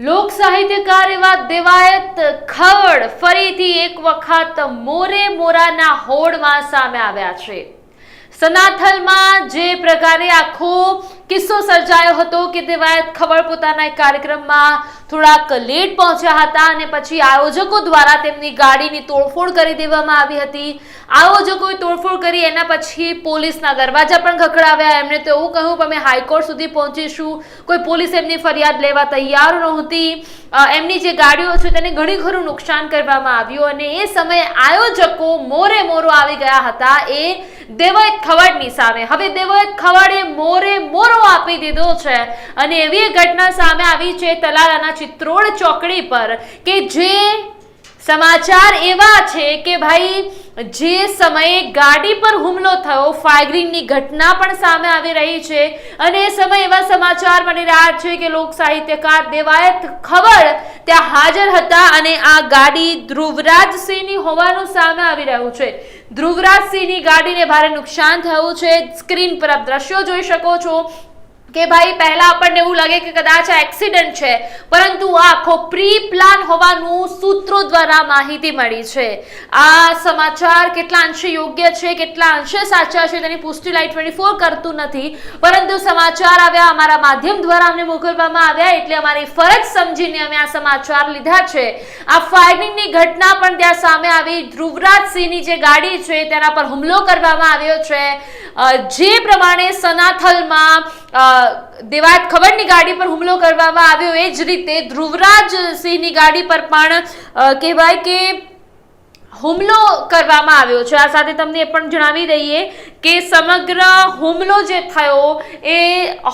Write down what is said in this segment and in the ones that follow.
લોક સાહિત્યકાર એવા દેવાયત ખવડ ફરીથી એક વખત મોરે મોરાના હોડમાં સામે આવ્યા છે. સનાથલમાં જે પ્રકારે આખો કિસ્સો સર્જાયો હતો કે દેવાયત ખવડ પોતાના કાર્યક્રમમાં થોડાક લેટ પહોંચ્યા હતા અને પછી આયોજકો દ્વારા તેમની ગાડીની તોડફોડ કરી દેવામાં આવી હતી. આયોજકોએ તોડફોડ કરી, એના પછી પોલીસના દરવાજા પણ ખખડાવ્યા. એમણે તો એવું કહ્યું કે અમે હાઈકોર્ટ સુધી પહોંચીશું. કોઈ પોલીસ એમની ફરિયાદ લેવા તૈયાર નહોતી. એમની જે ગાડીઓ છે તેને ઘણી ખરું નુકસાન કરવામાં આવ્યું અને એ સમયે આયોજકો મોરે મોરો આવી ગયા હતા. એ દેવાયત ખવાડની સામે. હવે દેવાયત ખવાડે મોરે મોરો આપી દીધો છે અને એવી ઘટના સામે આવી છે તલાલાના ચિત્રોડ ચોકડી પર કે જે સમાચાર એવા છે કે ભાઈ, જે સમયે ગાડી પર હુમલો થયો, ફાયરિંગની ઘટના પણ સામે આવી રહી છે અને એ સમયે એવા સમાચાર મળી રહ્યા છે કે લોક સાહિત્યકાર દેવાયત ખબર ત્યાં હાજર હતા અને આ ગાડી ધ્રુવરાજસિંહની હોવાનું સામે આવી રહ્યું છે. ધ્રુવરાજસિંહની ગાડીને ભારે નુકસાન થયું છે. સ્ક્રીન પર આપ દ્રશ્યો જોઈ શકો છો. કે ભાઈ, પહેલા આપણને એવું લાગે કે કદાચ આ એક્સિડન્ટ છે, પરંતુ આ આખો પ્રી પ્લાન હોવાનું સૂત્રો દ્વારા માહિતી મળી છે. આ સમાચાર કેટલા અંશે યોગ્ય છે, કેટલા અંશે સાચા છે, તેની પુષ્ટિ લાઈટ ટ્વેન્ટી ફોર કરતું નથી. પરંતુ સમાચાર આવ્યા અમારા માધ્યમ દ્વારા અમને મોકલવામાં આવ્યા, એટલે અમારી ફરજ સમજીને અમે આ સમાચાર લીધા છે. આ ફાયરિંગની ઘટના પણ ત્યાં સામે આવી. ધ્રુવરાજસિંહની જે ગાડી છે, તેના પર હુમલો કરવામાં આવ્યો છે. જે પ્રમાણે સનાથલમાં અ, દેવાયત ખબરની ગાડી પર હુમલો કરવામાં આવ્યો. એ જ રીતે ધ્રુવરાજ સિંહની ગાડી પર પણ કહેવાય કે હુમલો કરવામાં આવ્યો છે. આ સાથે તમને એ પણ જણાવી દઈએ કે સમગ્ર હુમલો જે થયો એ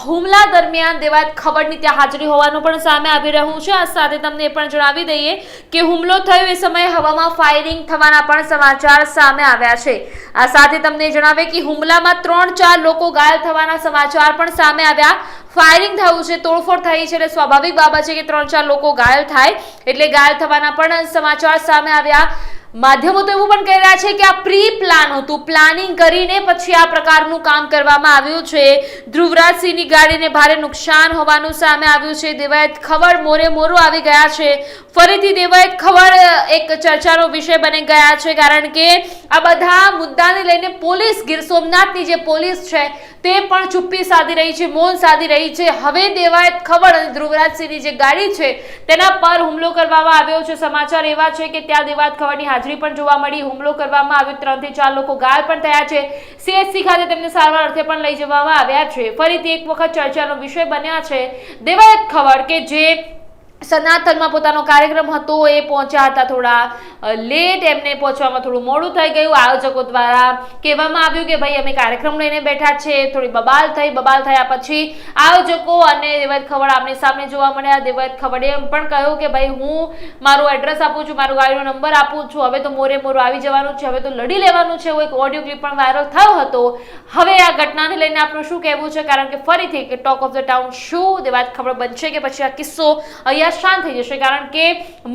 હુમલા દરમિયાન દેવાયત ખબરની ત્યાં હાજરી હોવાનું પણ સામે આવી રહ્યું છે. આ સાથે તમને એ પણ જણાવી દઈએ કે હુમલો થયો એ સમયે હવામાં ફાયરિંગ થવાના પણ સમાચાર સામે આવ્યા છે. આ સાથે તમને જણાવે કે હુમલામાં ત્રણ ચાર લોકો ઘાયલ થવાના સમાચાર પણ સામે આવ્યા. ફાયરિંગ થયું છે, તોડફોડ થઈ છે એટલે સ્વાભાવિક બાબત છે કે ત્રણ ચાર લોકો ઘાયલ થાય એટલે ઘાયલ થવાના પણ સમાચાર સામે આવ્યા. માધ્યમો તો એવું પણ કહી રહ્યા છે કે આ પ્રી પ્લાન હતું. પ્લાનિંગ કરીને પછી આ પ્રકારનું કામ કરવામાં આવ્યું છે. ધ્રુવરાજસિંહની ગાડીને ભારે નુકસાન હોવાનું સામે આવ્યું છે. દેવાયત ખબર મોરે મોરો આવી ગયા છે. ફરીથી દેવાયત ખબર એક ચર્ચાનો વિષય બની ગયા છે, કારણ કે આ બધા મુદ્દાને લઈને પોલીસ ગીર સોમનાથની જે પોલીસ છે તે પણ ચુપ્પી સાધી રહી છે, મૌન સાધી રહી છે. હવે દેવાયત ખબર અને ધ્રુવરાજસિંહની જે ગાડી છે, તેના પર હુમલો કરવામાં આવ્યો છે. સમાચાર એવા છે કે ત્યાં દેવાયત ખબરની હાજરી પણ જોવા મળી. હુમલો કરવામાં આવ્યો ત્રણથી ચાર લોકો ઘાયલ પણ થયા છે. સીએચસી ખાતે તેમને સારવાર અર્થે પણ લઈ જવામાં આવ્યા છે. ફરીથી એક વખત ચર્ચાનો વિષય બન્યા છે. દેવાયત ખબર કે જે સનાતનમાં પોતાનો કાર્યક્રમ હતો, એ પહોંચ્યા હતા થોડા લેટ એમને પહોંચવામાં થોડું મોડું થઈ ગયું. આયોજકો દ્વારા કહેવામાં આવ્યું કે ભાઈ, અમે કાર્યક્રમ લઈને બેઠા છે, થોડી બબાલ થઈ, બબાલ થયા પછી આયોજકો અને દેવત ખવડ આપણી સામે જોવા મળ્યા. દેવત ખવડે એમ પણ કહ્યું કે ભાઈ, હું મારું એડ્રેસ આપું છું, મારું ગાડીનો નંબર આપું છું. હવે તો મોરે મોરો આવી જવાનું છે, હવે તો લડી લેવાનું છે. એક ઓડિયો ક્લિપ પણ વાયરલ થયો હતો. હવે આ ઘટનાને લઈને આપણું શું કહેવું છે? કારણ કે ફરીથી ટોક ઓફ ધ ટાઉન શું દેવાત ખબર બનશે કે પછી આ કિસ્સો અહીંયા શાંત થઈ જશે, કારણ કે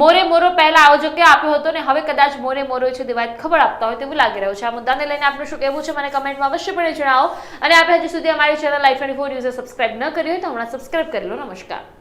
મોરે મોરો પહેલા આયોજકે આપ્યો હતો ને હવે કદાચ મોરે મોરો છે દેવાયત ખબર આપતા હોય તેવું લાગી રહ્યું છે. આ મુદ્દાને લઈને આપણું શું કહેવું છે, મને કમેન્ટમાં અવશ્યપણે જણાવો. અને આપણે હજી સુધી અમારી ચેનલ લાઈફ ટ્વેન્ટી ફોર ન્યૂઝે સબસ્ક્રાઇબ ન કરી હોય તો હમણાં સબસ્ક્રાઇબ કરી લો. નમસ્કાર.